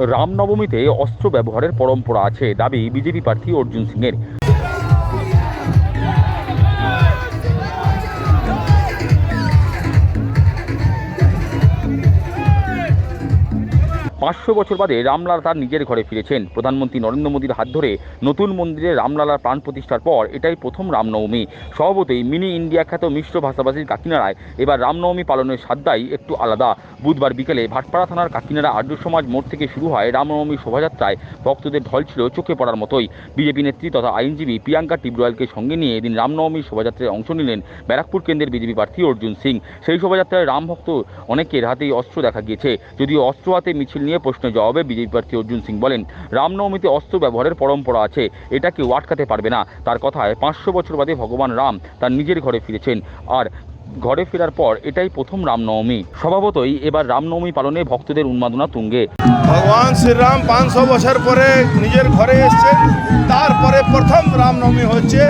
রামনবমীতে অস্ত্র ব্যবহারের পরম্পরা আছে দাবি বিজেপি প্রার্থী অর্জুন সিংয়ের। পাঁচশো বছর বাদে রামলালা তার নিজের ঘরে ফিরেছেন। প্রধানমন্ত্রী নরেন্দ্র মোদীর হাত ধরে নতুন মন্দিরে রামলালার প্রাণ প্রতিষ্ঠার পর এটাই প্রথম রামনবমী। স্বভাবতই মিনি ইন্ডিয়া খ্যাত মিশ্র ভাষাভাষীর কাকিনাড়ায় এবার রামনবমী পালনের সাদ্দাই একটু আলাদা। বুধবার বিকেলে ভাটপাড়া থানার কাকিনাড়া আর্য সমাজ মোড় থেকে শুরু হয় রামনবমী শোভাযাত্রায় ভক্তদের ঢল ছিল চোখে পড়ার মতোই। বিজেপি নেত্রী তথা আইনজীবী প্রিয়াঙ্কা টিবরয়েলকে সঙ্গে নিয়ে এদিন রামনবমীর শোভাযাত্রায় অংশ নিলেন ব্যারাকপুর কেন্দ্রের বিজেপি প্রার্থী অর্জুন সিং। সেই শোভাযাত্রায় রাম ভক্ত অনেকের হাতেই অস্ত্র দেখা গিয়েছে। যদিও অস্ত্র হাতে মিছিল নিয়ে প্রশ্নের জবাবে বিজেপি প্রার্থী অর্জুন সিং বলেন, রামনবমীতে অস্ত্র ব্যবহারের পরম্পরা আছে, এটা কেউ আটকাতে পারবে না। তার কথায় পাঁচশো বছর বাদে ভগবান রাম তার নিজের ঘরে ফিরেছেন। আর ঘরে ফেরার পর এটাই প্রথম রামনবমী। স্বভাবতই এবার রামনবমী পালনে ভক্তদের উন্মাদনা তুঙ্গে। ভগবান শ্রীরাম পাঁচশো বছর পরে নিজের ঘরে এসছে তারপরে প্রথম রামনবমী হচ্ছে।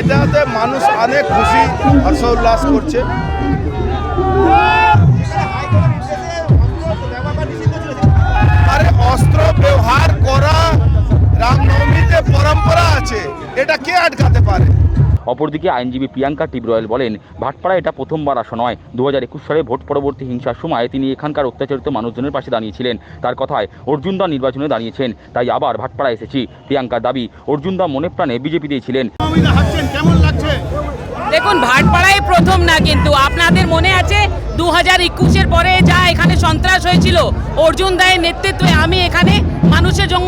এটাতে মানুষ অনেক খুশি হর্ষ উল্লাস করছে। পারে। অপরদিকে আইনজীবী প্রিয়াঙ্কা টিবরয়েল বলেন ভাটপাড়া এটা প্রথমবার আসা নয়। দু হাজার একুশ সালে ভোট পরবর্তী হিংসার সময় তিনি এখানকার অত্যাচারিত মানুষজনের পাশে দাঁড়িয়েছিলেন। তার কথায় অর্জুনদা নির্বাচনে দাঁড়িয়েছেন তাই আবার ভাটপাড়া এসেছি। প্রিয়াঙ্কার দাবি অর্জুনদা মনে প্রাণে বিজেপিতেই ছিলেন। দেখুন ভাটপাড়ায় প্রথম না কিন্তু আপনাদের মনে আছে দু হাজার একুশের পরে যা এখানে সন্ত্রাস হয়েছিল? অর্জুন দায়ের নেতৃত্বে আমি এখানে মানুষের জন্য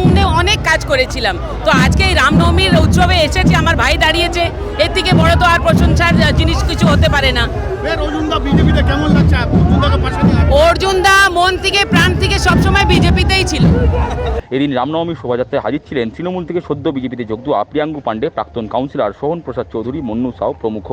কাজ করেছিলাম। তো আজকে এই রামনবমীর উৎসবে এসেছি আমার ভাই দাঁড়িয়েছে। এর থেকে বড় তো আর প্রশংসার জিনিস কিছু হতে পারে না। অর্জুনদা দা মন থেকে প্রাণ থেকে সবসময় বিজেপিতেই ছিল। এদিন রামনবমী শোভাযাত্রায় হাজির ছিলেন তৃণমূল থেকে সদ্য বিজেপিতে যোগ দেওয়া প্রিয়াঙ্গু পাণ্ডে প্রাক্তন কাউন্সিলর সোহন প্রসাদ চৌধুরী মন্নু সাউ প্রমুখ।